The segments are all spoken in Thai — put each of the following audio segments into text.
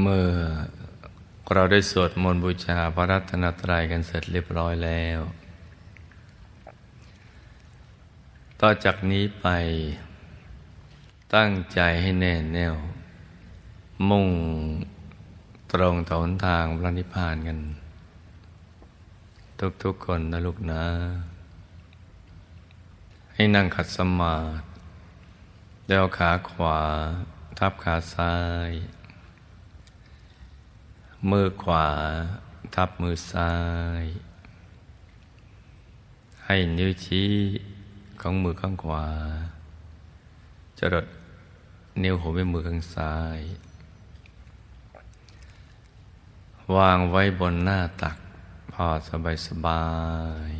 เมื่อเราได้สวดมนต์บูชาพระรัตนตรัยกันเสร็จเรียบร้อยแล้ว ต่อจากนี้ไป ตั้งใจให้แน่แน่ว มุ่งตรงต่อหนทางพระนิพพานกัน ทุกๆคนนะลูกนะ ให้นั่งขัดสมาธิเดวขาขวา ทับขาซ้าย มือขวาทับมือซ้าย ให้นิ้วชี้ของมือข้างขวา จรดนิ้วหัวแม่มือข้างซ้าย วางไว้บนหน้าตัก พอสบายสบาย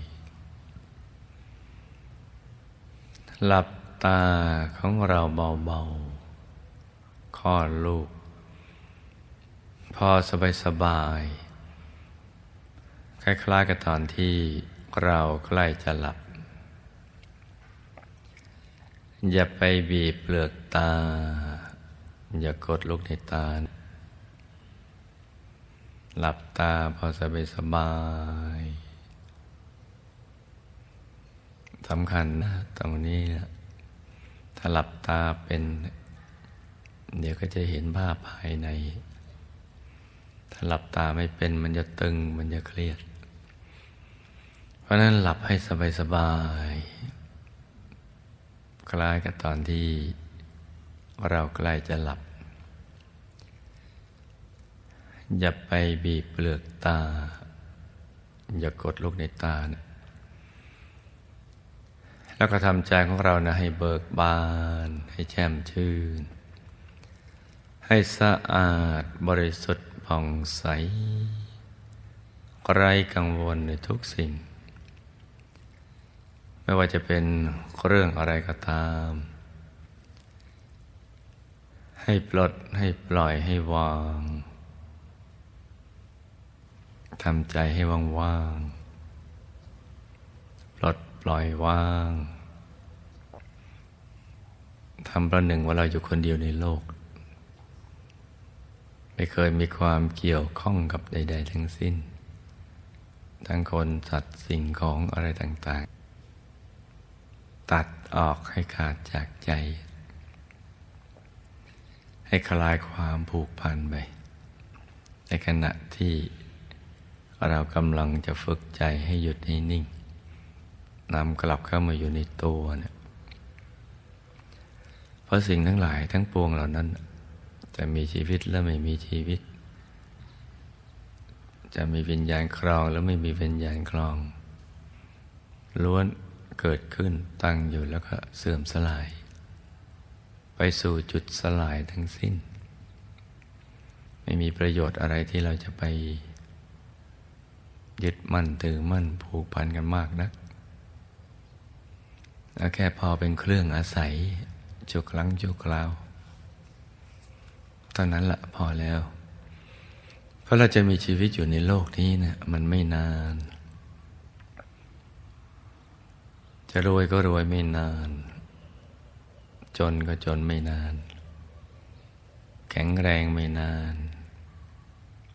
หลับตาของเราเบาๆคลอดลูก พอสบายสบาย คล้ายๆกับตอนที่เราใกล้จะหลับ อย่าไปบีบเปลือกตา อย่ากดลูกในตา หลับตาพอสบายสบายสำคัญนะตรงนี้นะถ้าหลับตาเป็น เดี๋ยวก็จะเห็นภาพภายใน ถ้าหลับตาไม่เป็นมันจะตึงมันจะเครียด เพราะนั้นหลับให้สบายสบายคล้ายกับตอนที่เราใกล้จะหลับ อย่าไปบีบเปลือกตา อย่ากดลูกในตานะแล้วก็ทำใจของเรานะให้เบิกบาน ให้แช่มชื่น ให้สะอาดบริสุทธิ์ ผ่องใสไร้กังวลในทุกสิ่ง ไม่ว่าจะเป็นเรื่องอะไรก็ตาม ให้ปลดให้ปล่อยให้วางทำใจให้ว่างๆปลดปล่อยว่างทำประหนึ่งว่าเราอยู่คนเดียวในโลก ไม่เคยมีความเกี่ยวข้องกับใด ๆ ทั้งสิ้น ทั้งคนสัตว์สิ่งของอะไรต่างๆ ตัดออกให้ขาดจากใจ ให้คลายความผูกพันไป ในขณะที่เรากำลังจะฝึกใจให้หยุดให้นิ่งนำกลับเข้ามาอยู่ในตัวเนี่ยเพราะสิ่งทั้งหลายทั้งปวงเหล่านั้น จะมีชีวิตและไม่มีชีวิต จะมีวิญญาณครองแล้วไม่มีวิญญาณครอง ล้วนเกิดขึ้นตั้งอยู่แล้วก็เสื่อมสลาย ไปสู่จุดสลายทั้งสิ้น ไม่มีประโยชน์อะไรที่เราจะไปยึดมั่นถือมั่นผูกพันกันมากนะักแล้วแค่พอเป็นเครื่องอาศัยจุกครั้งจุกคราว เท่านั้นละพอแล้ว เพราะเราจะมีชีวิตอยู่ในโลกนี้เนะี่ยมันไม่นาน จะรวยก็รวยไม่นาน จนก็จนไม่นาน แข็งแรงไม่นาน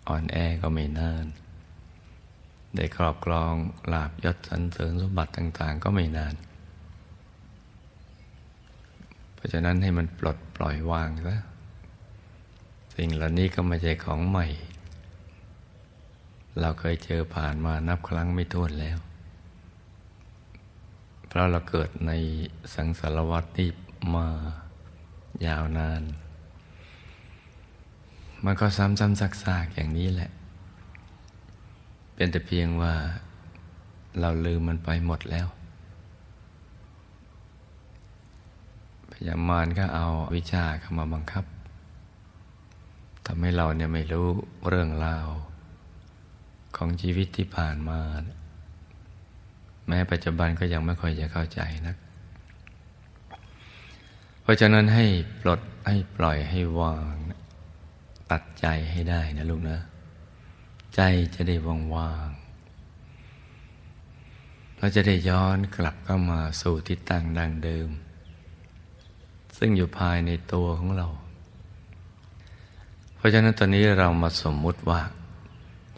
อ่อนแอก็ไม่นาน ได้ครอบครองลาบยศสรรเสริญสมบัติต่าง ๆ ก็ไม่นานเพราะฉะนั้นให้มันปลดปล่อยวางซะ สิ่งเหล่านี้ก็ไม่ใช่ของใหม่ เราเคยเจอผ่านมานับครั้งไม่ถ้วนแล้ว เพราะเราเกิดในสังสารวัฏที่มายาวนาน มันก็ซ้ำๆซักๆอย่างนี้แหละ เป็นแต่เพียงว่าเราลืมมันไปหมดแล้ว พยามารก็เอาวิชาเข้ามาบังคับ ทำให้เราเนี่ยไม่รู้เรื่องราว ของชีวิตที่ผ่านมา แม้ปัจจุบันก็ยังไม่ค่อยจะเข้าใจนัก เพราะฉะนั้นให้ปลดให้ปล่อยให้วาง ตัดใจให้ได้นะลูกนะ ใจจะได้ว่างๆเราจะได้ย้อนกลับเข้ามาสู่ทิศตั้งดังเดิม ซึ่งอยู่ภายในตัวของเรา เพราะฉะนั้นตอนนี้เรามาสมมุติว่า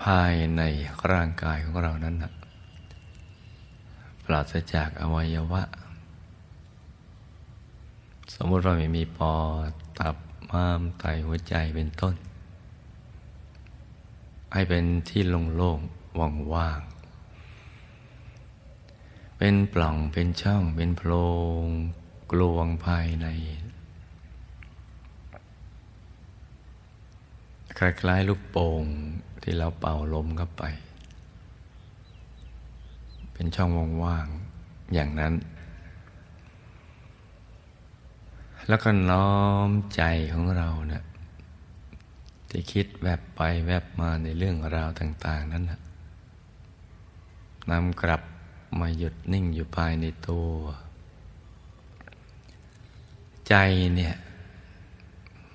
ภายในร่างกายของเรานั้นนะปราศจากอวัยวะ สมมติเราไม่มีปอดตับม้ามไตหัวใจเป็นต้น ให้เป็นที่โล่งๆว่างๆเป็นปล่องเป็นช่องเป็นโพรงกลวงภายใน คล้ายๆลูกโป่งที่เราเป่าลมเข้าไป เป็นช่องว่างๆอย่างนั้น แล้วก็น้อมใจของเราเนะี่ยที่คิดแวบไปแวบมาในเรื่องราวต่าง ๆ นั้นนะนำกลับมาหยุดนิ่งอยู่ภายในตัว ใจเนี่ย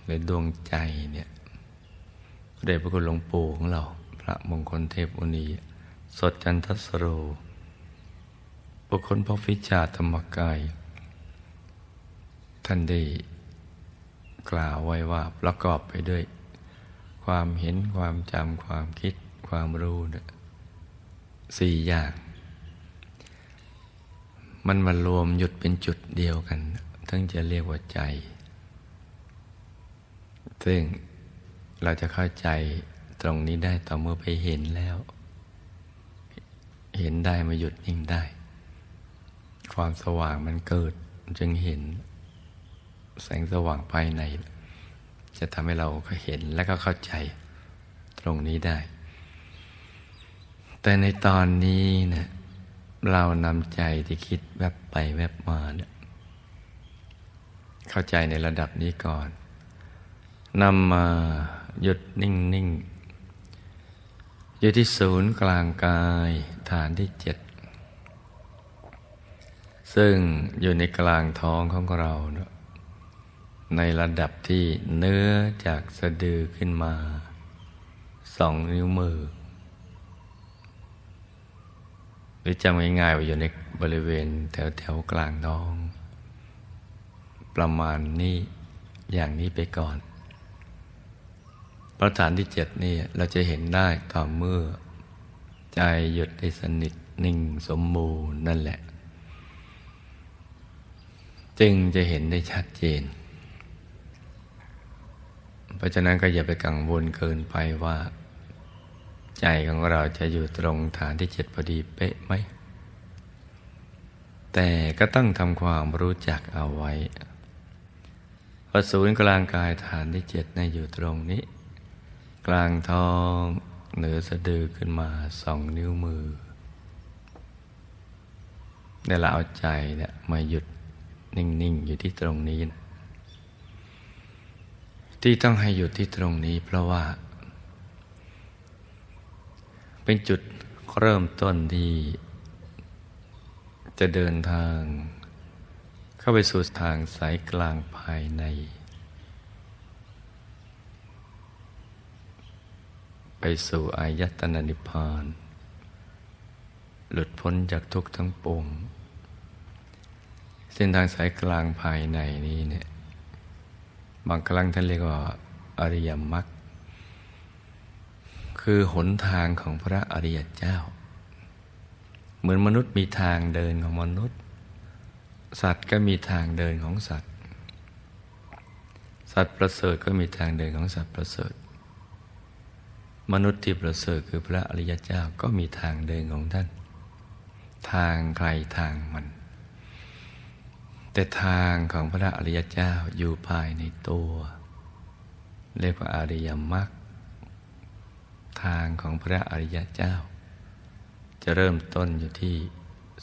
หรือดวงใจเนี่ย เดชพระคุณหลวงปู่ของเรา พระมงคลเทพอุณีสดจันทสโรบุคคลพระวิชาธรรมกาย ท่านได้กล่าวไว้ว่าประกอบไปด้วย ความเห็นความจำความคิดความรู้เนี่ยสี่อย่าง มันมารวมหยุดเป็นจุดเดียวกันทั้งจะเรียกว่าใจ ซึ่ง เราจะเข้าใจตรงนี้ได้ต่อเมื่อไปเห็นแล้ว เห็นได้มาหยุดนิ่งได้ ความสว่างมันเกิดจึงเห็น แสงสว่างภายใน จะทำให้เราเห็นและก็เข้าใจตรงนี้ได้ แต่ในตอนนี้เนะเรานำใจที่คิดแวบไปแวบมาเนี่ยเข้าใจในระดับนี้ก่อนนำมา หยุดนิ่งนิ่งอยู่ที่ศูนย์กลางกายฐานที่เจ็ดซึ่งอยู่ในกลางท้องของเรานะในระดับที่เนื้อจากสะดือขึ้นมาสองนิ้วมือ หรือจำง่ายๆว่าอยู่ในบริเวณแถวแถวกลางท้อง ประมาณนี้อย่างนี้ไปก่อน ประฐานที่เจ็ดนี่เราจะเห็นได้ต่อเมื่อ ใจหยุดได้สนิทนิ่งสมบูรณ์นั่นแหละ จึงจะเห็นได้ชัดเจน เพราะฉะนั้นก็อย่าไปกังวลเกินไปว่า ใจของเราจะอยู่ตรงฐานที่เจ็ดพอดีเป๊ะไหม แต่ก็ต้องทำความรู้จักเอาไว้พอศูนย์กลางกายฐานที่เจ็ดในอยู่ตรงนี้ กลางท้องเหนือสะดือขึ้นมาสองนิ้วมือได้ละเอาใจเนี่ยมาหยุดนิ่ง ๆ อยู่ที่ตรงนี้นะที่ต้องให้หยุดที่ตรงนี้ เพราะว่า เป็นจุดเริ่มต้นที่ จะเดินทาง เข้าไปสู่ทางสายกลางภายใน ไปสู่อายตนะนิพพาน หลุดพ้นจากทุกข์ทั้งปวงเส้นทางสายกลางภายในนี้เนี่ยบางครั้งท่านเรียกว่าอริยมรรคคือหนทางของพระอริยเจ้า เหมือนมนุษย์มีทางเดินของมนุษย์ สัตว์ก็มีทางเดินของสัตว์ สัตว์ประเสริฐก็มีทางเดินของสัตว์ประเสริฐ มนุษย์ที่ประเสริฐคือพระอริยเจ้าก็มีทางเดินของท่าน ทางใครทางมัน แต่ทางของพระอริยเจ้าอยู่ภายในตัว เรียกว่าอริยมรรคทางของพระอริยเจ้า จะเริ่มต้นอยู่ที่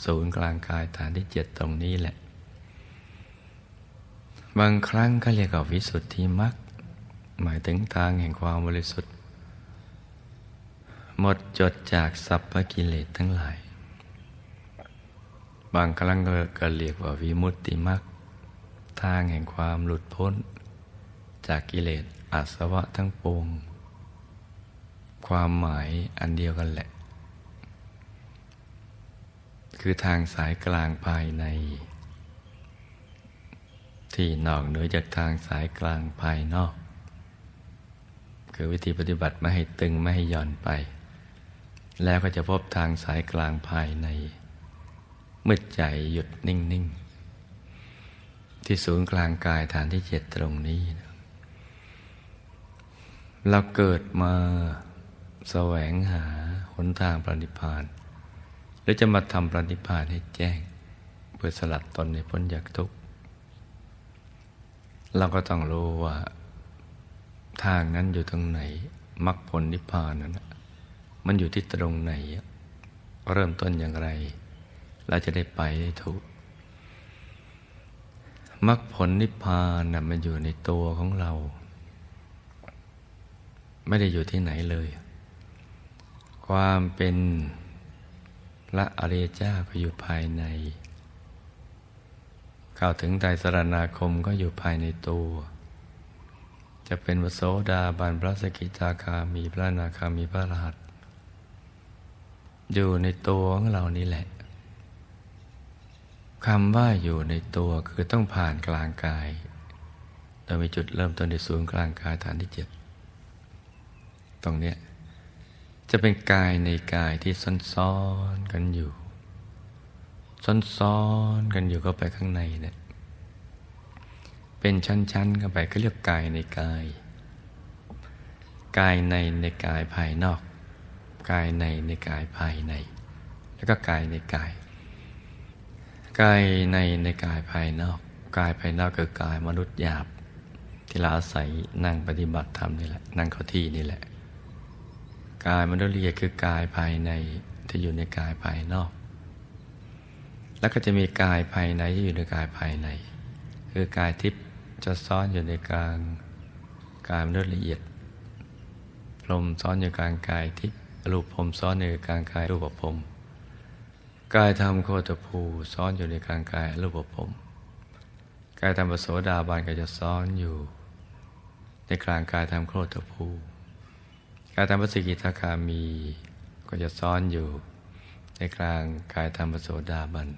ศูนย์กลางกายฐานที่เจ็ดตรงนี้แหละ บางครั้งก็เรียกว่าวิสุทธิมรรคหมายถึงทางแห่งความบริสุทธิ์ หมดจดจากสัพพกิเลสทั้งหลาย บางครั้งก็เรียกว่าวิมุตติมักทางแห่งความหลุดพ้น จากกิเลสอาสวะทั้งปวง ความหมายอันเดียวกันแหละ คือทางสายกลางภายใน ที่นอกเหนือจากทางสายกลางภายนอก คือวิธีปฏิบัติไม่ให้ตึงไม่ให้หย่อนไป แล้วก็จะพบทางสายกลางภายในมืดใจหยุดนิ่ง ๆ ที่ศูนย์กลางกายฐานที่เจ็ดตรงนี้ เราเกิดมาแสวงหาหนทางปฏิพานหรือจะมาทำปฏิพานให้แจ้ง เพื่อสลัดตนในพ้นจากทุกข์เราก็ต้องรู้ว่า ทางนั้นอยู่ตรงไหนมรรคผลนิพพานนั้น มันอยู่ที่ตรงไหน เริ่มต้นอย่างไร เราจะได้ไปได้ถูกมรรคผลนิพพานนะมันอยู่ในตัวของเรา ไม่ได้อยู่ที่ไหนเลย ความเป็นพระอริยเจ้าก็อยู่ภายในเข้าถึงไตรสรณาคมก็อยู่ภายในตัว จะเป็นวโสดาบันพระสกิทาคามีพระนาคามีพระรหัส อยู่ในตัวของเรานี่แหละคำว่าอยู่ในตัวคือต้องผ่านกลางกาย โดยมีจุดเริ่มต้นในศูนย์กลางกายฐานที่เจ็ดตรงเนี้ยจะเป็นกายในกายที่ซ้อนๆกันอยู่ ซ้อนๆกันอยู่เข้าไปข้างในเนี่ยเป็นชั้นๆเข้าไปก็เรียกกายในกาย กายในในกายภายนอก กายในในกายภายใน แล้วก็กายในกาย กายในในกายภายนอก กายภายนอกคือกายมนุษย์หยาบ ที่เราอาศัยนั่งปฏิบัติธรรมนี่แหละนั่งเข้าที่นี่แหละ กายมนุษย์ละเอียดคือกายภายในที่อยู่ในกายภายนอก แล้วก็จะมีกายภายในที่อยู่ในกายภายใน คือกายทิพย์จะซ้อนอยู่ในกลางกายมนุษย์ละเอียดพรมซ้อนอยู่กลางกายทิพย์ รูปพรมซ้อนอยู่ในกลางกายรูปพรมกายธรรมโคตภูซ้อนอยู่ในกลางกายรูปพรมกายธรรมปโสดาบันก็จะซ้อนอยู่ ในกลางกายธรรมโคตภูกายธรรมปสิกิทาคามีก็จะซ้อนอยู่ ในกลางกายธรรมปโสดาบัน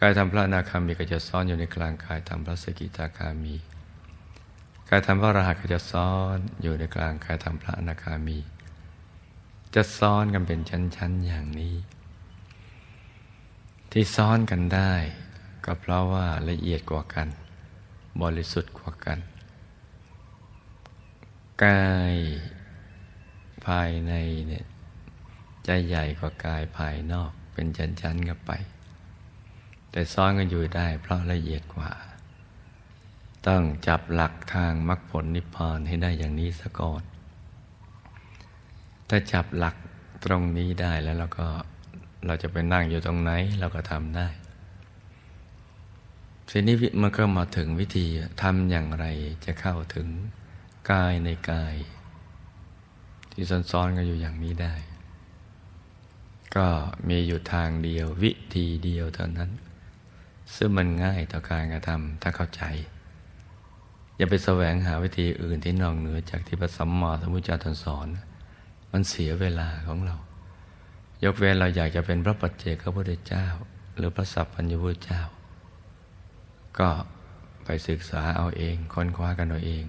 กายธรรมพระนาคามีก็จะซ้อนอยู่ในกลางกายธรรมพระสกิทาคามีกายธรรมพระรหัสก็จะซ้อนอยู่ในกลางกายธรรมพระอนาคามี จะซ้อนกันเป็นชั้น ๆ อย่างนี้ ที่ซ้อนกันได้ ก็เพราะว่าละเอียดกว่ากัน บริสุทธิ์กว่ากัน กายภายในเนี่ยจะใหญ่กว่ากายภายนอก เป็นชั้น ๆ กันไป แต่ซ้อนกันอยู่ได้ เพราะละเอียดกว่า ต้องจับหลักทางมรรคผลนิพพานให้ได้อย่างนี้ซะก่อน ถ้าจับหลักตรงนี้ได้แล้วเราก็เราจะไปนั่งอยู่ตรงไหนเราก็ทำได้ทีนี้มันก็มาถึงวิธีทำอย่างไรจะเข้าถึงกายในกาย ที่ซ้อนๆกันอยู่อย่างนี้ได้ ก็มีอยู่ทางเดียววิธีเดียวเท่านั้น ซึ่งมันง่ายต่อการกระทำถ้าเข้าใจ อย่าไปแสวงหาวิธีอื่นที่นอกเหนือจากที่พระสัมมาสัมพุทธเจ้าท่านสอน มันเสียเวลาของเรา ยกเว้นเราอยากจะเป็นพระปัจเจกพระพุทธเจ้า หรือพระสัพพัญญพุทธเจ้า ก็ไปศึกษาเอาเองค้นคว้ากันเอาเอง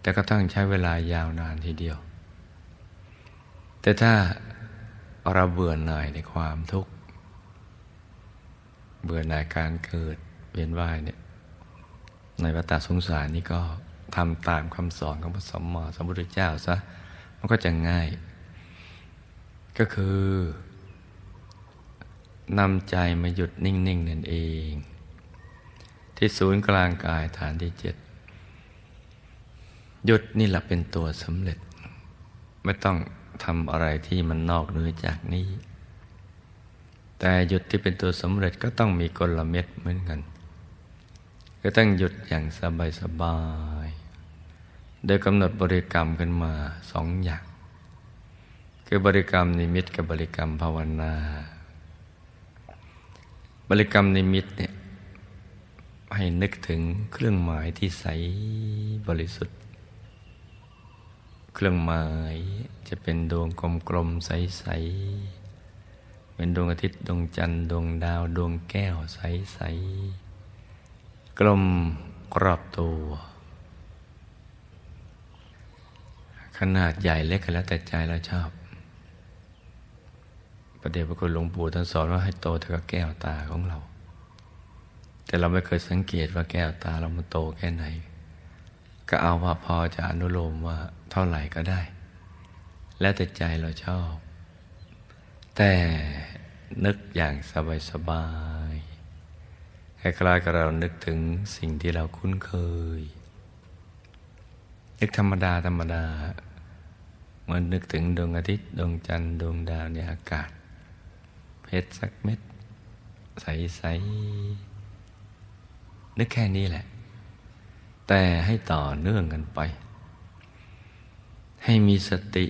แต่ก็ต้องใช้เวลายาวนานทีเดียว แต่ถ้าเราเบื่อหน่ายในความทุกข์ เบื่อหน่ายการเกิดเวียนว่ายเนี่ยในวัฏสงสารนี่ก็ทำตามคำสอนของพระสมมาสัมพุทธเจ้าซะ มันก็จะง่าย ก็คือนำใจมาหยุดนิ่งๆนั่นเอง ที่ศูนย์กลางกายฐานที่เจ็ดหยุดนี่แหละเป็นตัวสำเร็จ ไม่ต้องทำอะไรที่มันนอกเหนือจากนี้ แต่หยุดที่เป็นตัวสำเร็จก็ต้องมีกลเม็ดเหมือนกัน ก็ต้องหยุดอย่างสบายสบาย โดยกำหนดบริกรรมขึ้นมาสองอย่าง คือบริกรรมนิมิตกับบริกรรมภาวนา บริกรรมนิมิตเนี่ยให้นึกถึงเครื่องหมายที่ใสบริสุทธิ์ เครื่องหมายจะเป็นดวงกลมๆใสๆเป็นดวงอาทิตย์ดวงจันทร์ดวงดาวดวงแก้วใสๆกลมกรอบตัว ขนาดใหญ่เล็กก็แล้วแต่ใจเราชอบ ประเดี๋ยวพระคุณหลวงปู่ท่านสอนว่าให้โตเท่ากับแก้วตาของเรา แต่เราไม่เคยสังเกตว่าแก้วตาเรามันโตแค่ไหน ก็เอาว่าพอจะอนุโลมว่าเท่าไหร่ก็ได้ แล้วแต่ใจเราชอบ แต่นึกอย่างสบายๆคล้ายๆกับเรานึกถึงสิ่งที่เราคุ้นเคยนึกธรรมดาธรรมดา มือนนึกถึงดวงอาทิตย์ดวงจันทร์ดวงดาวในอากาศ เพชรสักเม็ด ใส ๆ นึกแค่นี้แหละ แต่ให้ต่อเนื่องกันไป ให้มีสติ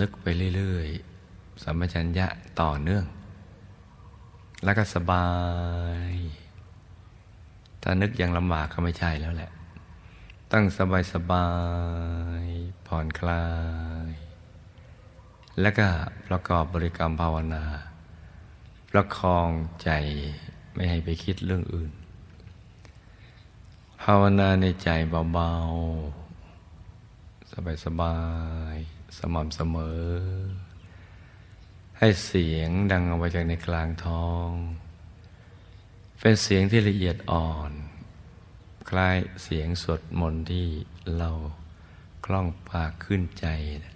นึกไปเรื่อย ๆสัมปชัญญะต่อเนื่อง แล้วก็สบาย ถ้านึกยังลำบากก็ไม่ใช่แล้วแหละ ตั้งสบายสบายผ่อนคลาย แล้วก็ประกอบบริกรรมภาวนา ประคองใจไม่ให้ไปคิดเรื่องอื่น ภาวนาในใจเบาๆ สบายๆ สม่ำเสมอ ให้เสียงดังออกมาจากในกลางท้อง เป็นเสียงที่ละเอียดอ่อน คล้ายเสียงสวดมนต์ที่เราคล่องปากขึ้นใจนะ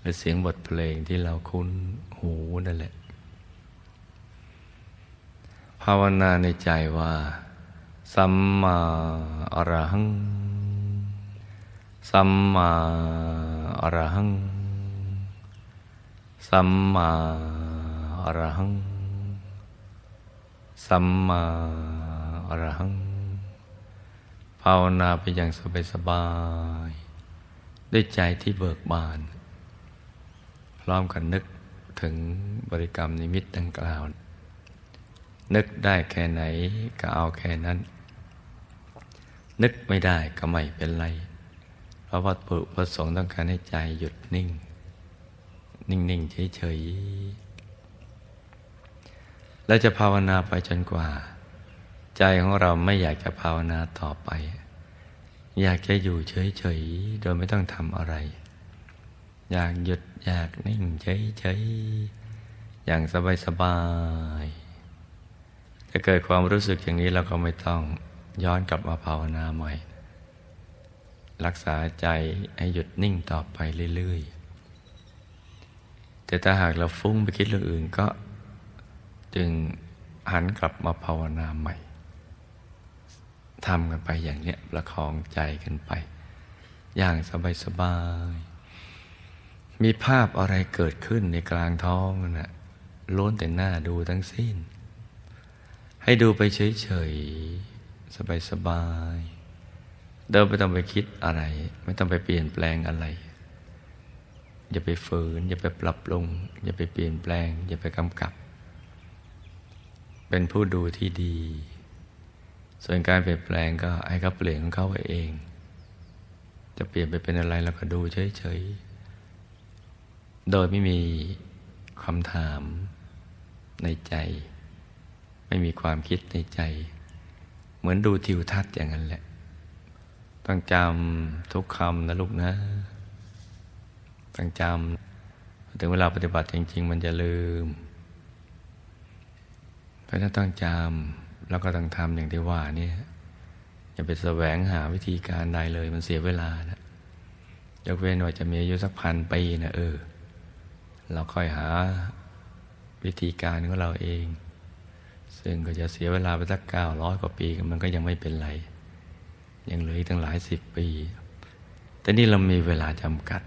หรือเสียงบทเพลงที่เราคุ้นหูนั่นแหละ ภาวนาในใจว่า สัมมาอรหัง สัมมาอรหัง สัมมาอรหัง สัมมาอรหัง ภาวนาไปอย่างสบายๆด้วยใจที่เบิกบาน พร้อมกันนึกถึงบริกรรมนิมิตดังกล่าว นึกได้แค่ไหนก็เอาแค่นั้น นึกไม่ได้ก็ไม่เป็นไร เพราะว่าปุประสงค์ต้องการให้ใจหยุดนิ่ง นิ่งๆเฉยๆแล้วจะภาวนาไปจนกว่า ใจของเราไม่อยากจะภาวนาต่อไป อยากจะอยู่เฉยๆ โดยไม่ต้องทำอะไร อยากหยุดอยากนิ่งเฉยๆ อย่างสบายๆถ้าเกิดความรู้สึกอย่างนี้เราก็ไม่ต้องย้อนกลับมาภาวนาใหม่ รักษาใจให้หยุดนิ่งต่อไปเรื่อยๆ แต่ถ้าหากเราฟุ้งไปคิดเรื่องอื่นก็จึงหันกลับมาภาวนาใหม่ ทำกันไปอย่างเนี้ยประคองใจกันไป อย่างสบายๆมีภาพอะไรเกิดขึ้นในกลางท้องนั่ะล้วนแต่หน้าดูทั้งสิ้น ให้ดูไปเฉยๆ สบายๆเดินไม่ต้องไปคิดอะไร ไม่ต้องไปเปลี่ยนแปลงอะไร อย่าไปฝืน อย่าไปปรับปรุงอย่าไปเปลี่ยนแปลง อย่าไปกำกับ เป็นผู้ดูที่ดี ส่วนการเปลี่ยนแปลงก็ให้เขาเปลี่ยนของเขาเอง จะเปลี่ยนไปเป็นอะไรเราก็ดูเฉยๆ โดยไม่มีคำถามในใจ ไม่มีความคิดในใจ เหมือนดูทิวทัศน์อย่างนั้นแหละ ต้องจำทุกคำนะลูกนะ ต้องจำถึงเวลาปฏิบัติจริง ๆ มันจะลืม เพราะนั้นต้องจำ แล้วก็ต้องทำอย่างที่ว่านี่อย่าไปแสวงหาวิธีการใดเลยมันเสียเวลานะยกเว้นว่าจะมีอายุสักพันปีนะเออ เราค่อยหาวิธีการของเราเอง ซึ่งก็จะเสียเวลาไปสักเก้าร้อยกว่าปีมันก็ยังไม่เป็นไร ยังเหลืออีกตั้งหลายสิบปี แต่นี่เรามีเวลาจำกัด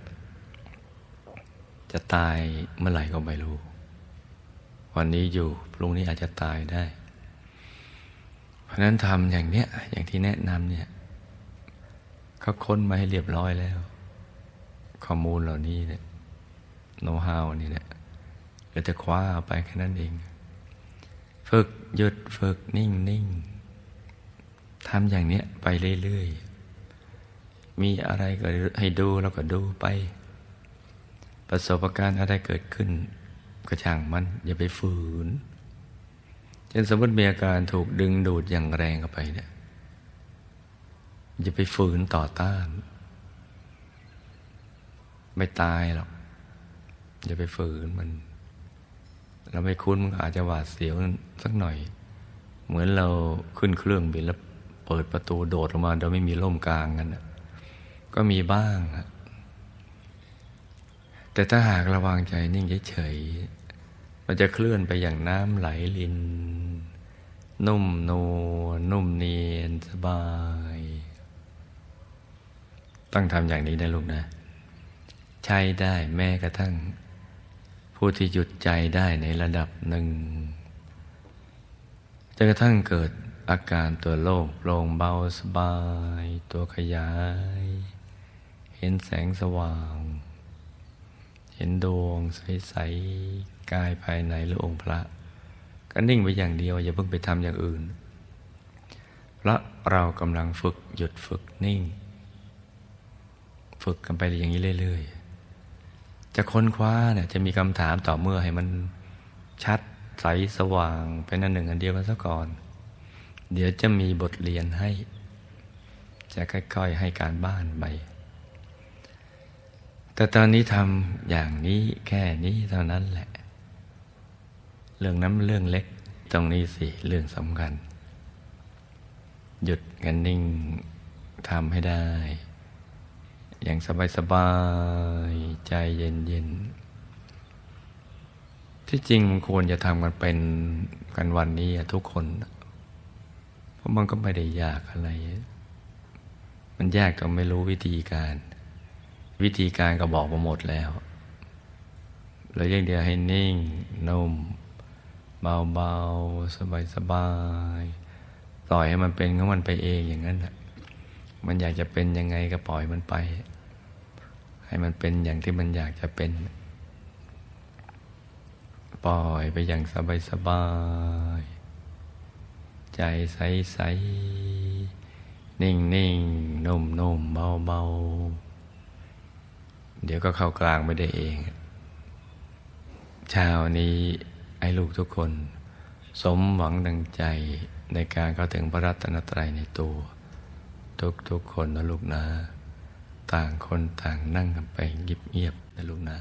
จะตายเมื่อไหร่ก็ไม่รู้ วันนี้อยู่พรุ่งนี้อาจจะตายได้ เพราะนั้นทำอย่างเนี้ยอย่างที่แนะนำเนี่ยเขาค้นมาให้เรียบร้อยแล้ว ข้อมูลเหล่านี้เนี่ยโน้ตฮาวนี่แหละเราจะคว้าเอาไปแค่นั้นเอง ฝึกหยุดฝึกนิ่งนิ่งทำอย่างเนี้ยไปเรื่อยๆ มีอะไรก็ให้ดูแล้วก็ดูไป ประสบการณ์อะไรเกิดขึ้น ก็ช่างมัน อย่าไปฝืน เช่นสมมติมีอาการถูกดึงดูดอย่างแรงเข้าไปเนี่ยอย่าไปฝืนต่อต้าน ไม่ตายหรอกอย่าไปฝืนมัน เราไม่คุ้นมันอาจจะหวาดเสียวสักหน่อย เหมือนเราขึ้นเครื่องบินแล้วเปิดประตูโดดออกมาโดยไม่มีร่มกลางกันก็มีบ้างแต่ถ้าหากระวางใจนิ่งเฉยๆมันจะเคลื่อนไปอย่างน้ำไหลลิน นุ่มนวลนุ่มเนียนสบาย ต้องทำอย่างนี้นะลูกนะ ใช้ได้แม้กระทั่ง ผู้ที่หยุดใจได้ในระดับหนึ่งจนกระทั่งเกิดอาการตัวโล่งโปร่งเบาสบาย ตัวขยาย เห็นแสงสว่าง เห็นดวงใส ๆ กายภายในหรือองค์พระ ก็นิ่งไปอย่างเดียว อย่าเพิ่งไปทำอย่างอื่น เพราะเรากำลังฝึกหยุดฝึกนิ่ง ฝึกกันไปอย่างนี้เรื่อยๆ จะค้นคว้าเนี่ยจะมีคำถามต่อเมื่อให้มันชัดใสสว่างเป็นอันหนึ่งอันเดียวกันซะก่อน เดี๋ยวจะมีบทเรียนให้ จะค่อยๆให้การบ้านไปแต่ตอนนี้ทำอย่างนี้แค่นี้เท่านั้นแหละ เรื่องนั้นเรื่องเล็ก ตรงนี้สิเรื่องสำคัญ หยุดกันนิ่งทำให้ได้ อย่างสบายๆใจเย็นๆที่จริงมันควรจะทำกันเป็นกันวันนี้ทุกคน เพราะมันก็ไม่ได้ยากอะไร มันยากตรงไม่รู้วิธีการ วิธีการก็บอกมาหมดแล้วเราอย่งเดียวให้นิ่งนุ่ม เบาๆ สบายๆ ปล่อยให้มันเป็นของมันไปเองอย่างนั้นแหละมันอยากจะเป็นยังไงก็ปล่อยมันไป ให้มันเป็นอย่างที่มันอยากจะเป็น ปล่อยไปอย่างสบายๆ ใจใสๆ นิ่งๆ นุ่มๆ เบาๆ เดี๋ยวก็เข้ากลางไม่ได้เองเช้านี้ ไอ้ลูกทุกคน สมหวังดังใจในการเข้าถึงพระรัตนตรัยในตัว ทุกๆคนนะลูกนะ ต่างคนต่างนั่งกันไปเงียบๆนะลูกนะ